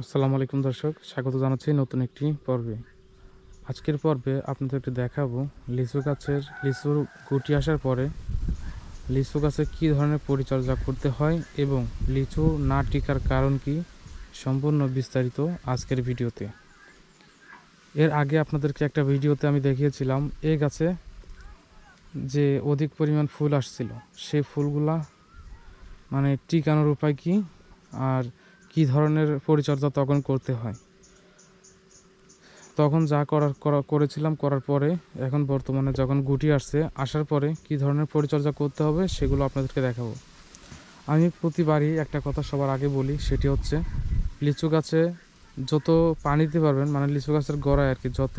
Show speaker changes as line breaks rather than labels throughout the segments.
আসসালামু আলাইকুম দর্শক, স্বাগত জানাচ্ছি নতুন একটি পর্বে। আজকের পর্বে আপনাদেরকে দেখাবো লিচু গাছের লিচুর গুটি আসার পরে লিচু গাছে কী ধরনের পরিচর্যা করতে হয় এবং লিচু না টিকার কারণ কি সম্পূর্ণ বিস্তারিত আজকের ভিডিওতে। এর আগে আপনাদেরকে একটা ভিডিওতে আমি দেখিয়েছিলাম এই গাছে যে অধিক পরিমাণ ফুল আসছিল, সেই ফুলগুলা মানে টিকানোর উপায় কি আর কি ধরনের পরিচর্যা তখন করতে হয়। তখন যা করার করেছিলাম করার পরে এখন বর্তমানে যখন গুটি আসছে, আসার পরে কি ধরনের পরিচর্যা করতে হবে সেগুলো আপনাদেরকে দেখাবো। আমি প্রতিবারই একটা কথা সবার আগে বলি, সেটি হচ্ছে লিচু গাছে যত পানি দিতে পারবেন মানে লিচু গাছের গোড়ায় আর কি, যত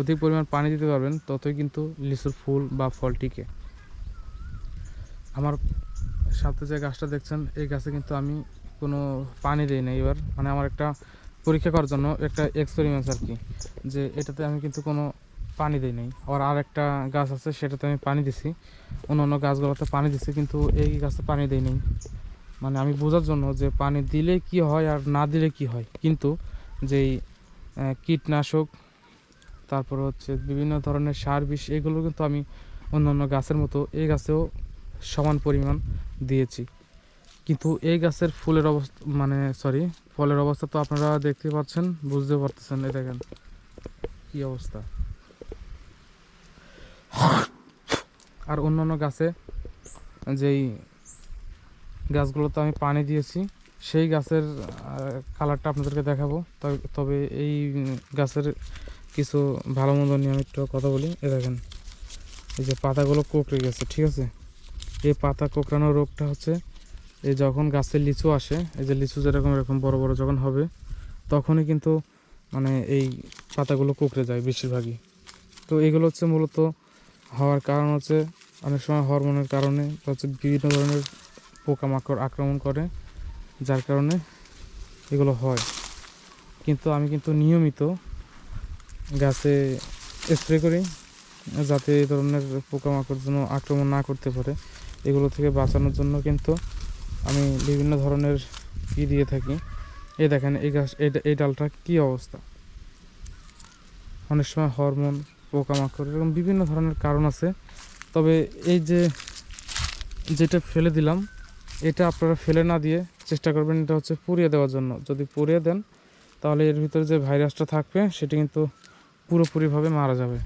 অধিক পরিমাণ পানি দিতে পারবেন, ততই কিন্তু লিচুর ফুল বা ফল টিকে। আমার সাথে যে গাছটা দেখছেন, এই গাছে কিন্তু আমি কোনো পানি দিই না এবার। মানে আমার একটা পরীক্ষা করার জন্য একটা এক্সপেরিমেন্ট আর কি, যে এটাতে আমি কিন্তু কোনো পানি দিই নাই। আবার আর একটা গাছ আছে, সেটাতে আমি পানি দিছি। অন্য অন্য গাছগুলোতে পানি দিছি, কিন্তু এই গাছে পানি দিই নাই। মানে আমি বোঝার জন্য যে পানি দিলে কি হয় আর না দিলে কি হয়। কিন্তু যেই কীটনাশক, তারপর হচ্ছে বিভিন্ন ধরনের সার বিষ, এগুলো কিন্তু আমি অন্য অন্য গাছের মতো এই গাছেও সমান পরিমাণ দিয়েছি। কিন্তু এই গাছের ফুলের অবস্থা মানে সরি ফলের অবস্থা তো আপনারা দেখতে পাচ্ছেন বুঝতে পারতেছেন, এই দেখেন কি অবস্থা। আর অন্যান্য গাছে যেই গাছগুলোতে আমি পানি দিয়েছি, সেই গাছের কালারটা আপনাদেরকে দেখাবো। তবে- এই গাছের কিছু ভালো মন্দ নিয়ে আমি একটু কথা বলি। এ দেখেন, এই যে পাতাগুলো কোঁকড়ে গেছে, ঠিক আছে? এই পাতা কোকড়ানো রোগটা হচ্ছে এই যখন গাছের লিচু আসে, এই যে লিচু যেরকম এরকম বড় বড় যখন হবে, তখনই কিন্তু মানে এই পাতাগুলো কুকড়ে যায় বেশিরভাগই। তো এগুলো হচ্ছে মূলত হওয়ার কারণ হচ্ছে অনেক সময় হরমোনের কারণে হচ্ছে বিভিন্ন ধরনের পোকামাকড় আক্রমণ করে, যার কারণে এগুলো হয়। কিন্তু আমি কিন্তু নিয়মিত গাছে স্প্রে করি, যাতে এই ধরনের পোকামাকড় যেন আক্রমণ না করতে পারে। এগুলো থেকে বাঁচানোর জন্য কিন্তু আমি বিভিন্ন ধরনের ই দিয়ে থাকি। এই দেখেন, এই গাছ, এই ডালটা কি অবস্থা? অনেক সময় হরমোন, পোকামাকড়, এরকম বিভিন্ন ধরনের কারণ আছে। তবে এই যে, যেটা ফেলে দিলাম, এটা আপনারা ফেলে না দিয়ে চেষ্টা করবেন, এটা হচ্ছে পুড়িয়ে দেওয়ার জন্য। যদি পুড়িয়ে দেন, তাহলে এর ভিতরে যে ভাইরাসটা থাকবে, সেটা কিন্তু পুরোপুরিভাবে মারা যাবে।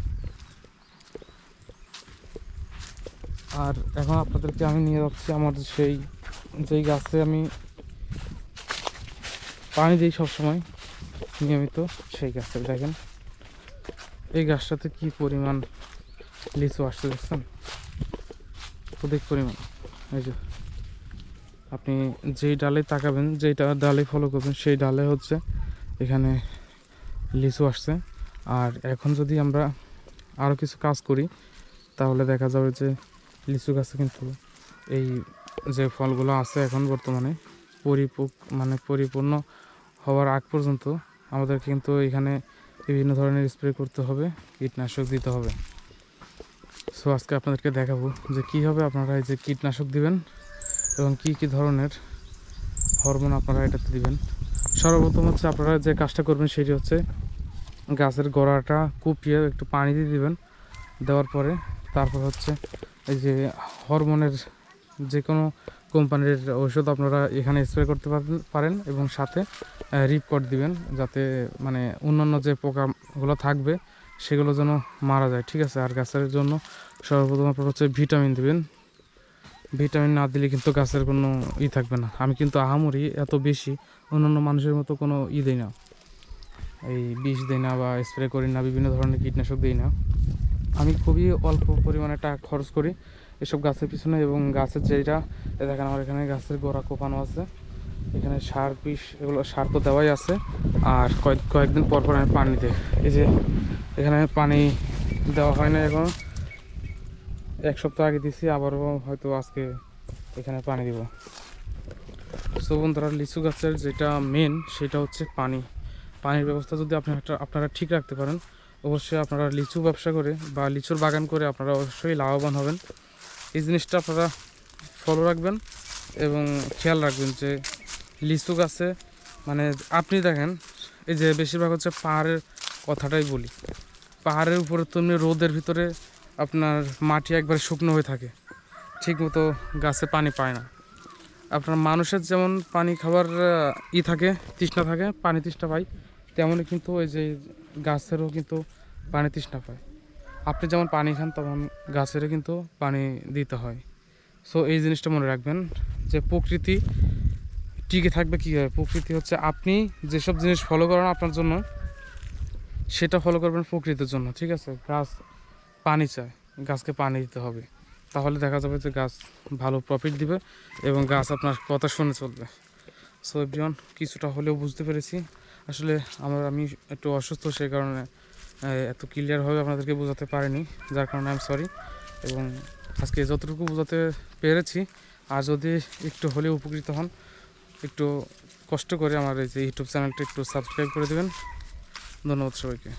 আর এখন আপনাদেরকে আমি নিয়ে যাচ্ছি আমার সেই যেই গাছে আমি পানি দিই সবসময়, নিয়মিত, সেই গাছে, দেখেন। এই গাছটাতে কি পরিমাণ লিচু আসতে দেখছেন? অধিক পরিমাণ। এই যে, আপনি যেই ডালে তাকাবেন, যেইটা ডালে ফলো করবেন, সেই ডালে হচ্ছে এখানে লিচু আসছে। আর এখন যদি আমরা আরও কিছু কাজ করি, তাহলে দেখা যাবে যে লিচু গাছে কিন্তু এই যে ফলগুলো আছে এখন বর্তমানে পরিপূর্ণ মানে পরিপূর্ণ হওয়ার আগ পর্যন্ত আমাদের কিন্তু এখানে বিভিন্ন ধরনের স্প্রে করতে হবে, কীটনাশক দিতে হবে। সো আজকে আপনাদেরকে দেখাবো যে কীভাবে আপনারা এই যে কীটনাশক দিবেন এবং কি কি ধরনের হরমোন আপনারা এটাতে দিবেন। সর্বপ্রথম হচ্ছে আপনারা যে কাজটা করবেন সেটি হচ্ছে গাছের গোড়াটা কুপিয়ে একটু পানি দিয়ে দিবেন, দেওয়ার পরে তারপর হচ্ছে এই যে হরমোনের যে কোনো কোম্পানির ঔষধ আপনারা এখানে স্প্রে করতে পারেন- পারেন এবং সাথে রিপকট দিবেন যাতে মানে অন্যান্য যে পোকাগুলো থাকবে সেগুলো যেন মারা যায়, ঠিক আছে? আর গাছের জন্য সর্বপ্রথম আপনারা হচ্ছে ভিটামিন দিবেন। ভিটামিন না দিলে কিন্তু গাছের কোনো ই থাকবে না। আমি কিন্তু আহামরি এত বেশি অন্যান্য মানুষের মতো কোনো ই দিই না। এই বিষ দিই না বা স্প্রে করি না, বিভিন্ন ধরনের কীটনাশক দিই না। আমি খুবই অল্প পরিমাণে টাকা খরচ করি। এসব গাছের পিছনে এবং গাছের যেটা দেখেন আমার এখানে গাছের গোড়া কোপানো আছে। এখানে সার বিষ, এগুলো সার তো দেওয়াই আছে। আর কয়েক, কয়েকদিন পর পর আমি পানি দিই। এই যে এখানে পানি দেওয়া হয় না এখন। এক সপ্তাহ আগে দিছি, আবারও হয়তো আজকে এখানে পানি দিব। সো বন্ধুরা, লিচু গাছের যেটা মেন সেটা হচ্ছে পানি। পানির ব্যবস্থা যদি আপনি আপনারা ঠিক রাখতে পারেন, অবশ্যই আপনারা লিচু ব্যবসা করে বা লিচুর বাগান করে আপনারা অবশ্যই লাভবান হবেন। এই জিনিসটা আপনারা ফলো রাখবেন এবং খেয়াল রাখবেন যে লিচু গাছে মানে আপনি দেখেন, এই যে বেশিরভাগ হচ্ছে পাহাড়ের কথাটাই বলি। পাহাড়ের উপরে তো এমনি রোদের ভিতরে আপনার মাটি একবারে শুকনো হয়ে থাকে ঠিক মতো গাছে পানি পায় না। আপনার মানুষের যেমন পানি খাবার ই থাকে, তৃষ্ণা থাকে, পানি তৃষ্ণা পায় তেমনই কিন্তু ওই যে গাছেরও কিন্তু পানি তৃষ্ণা পায়। আপনি যেমন পানি খান তখন গাছেরও কিন্তু পানি দিতে হয়। সো এই জিনিসটা মনে রাখবেন যে প্রকৃতি টিকে থাকবে কীভাবে? প্রকৃতি হচ্ছে আপনি যেসব জিনিস ফলো করেন আপনার জন্য, সেটা ফলো করবেন প্রকৃতির জন্য, ঠিক আছে? গাছ পানি চায়, গাছকে পানি দিতে হবে। তাহলে দেখা যাবে যে গাছ ভালো প্রফিট দিবে এবং গাছ আপনার কথা শুনে চলবে। সো এভরিওয়ান কিছুটা হলেও বুঝতে পেরেছি। আসলে আমার, আমি একটু অসুস্থ সেই কারণে এত ক্লিয়ারভাবে আপনাদেরকে বোঝাতে পারিনি, যার কারণে আমি সরি এবং আজকে যতটুকু বোঝাতে পেরেছি, আর যদি একটু হলে উপকৃত হন, একটু কষ্ট করে আমার এই যে ইউটিউব চ্যানেলটা একটু সাবস্ক্রাইব করে দেবেন। ধন্যবাদ সবাইকে।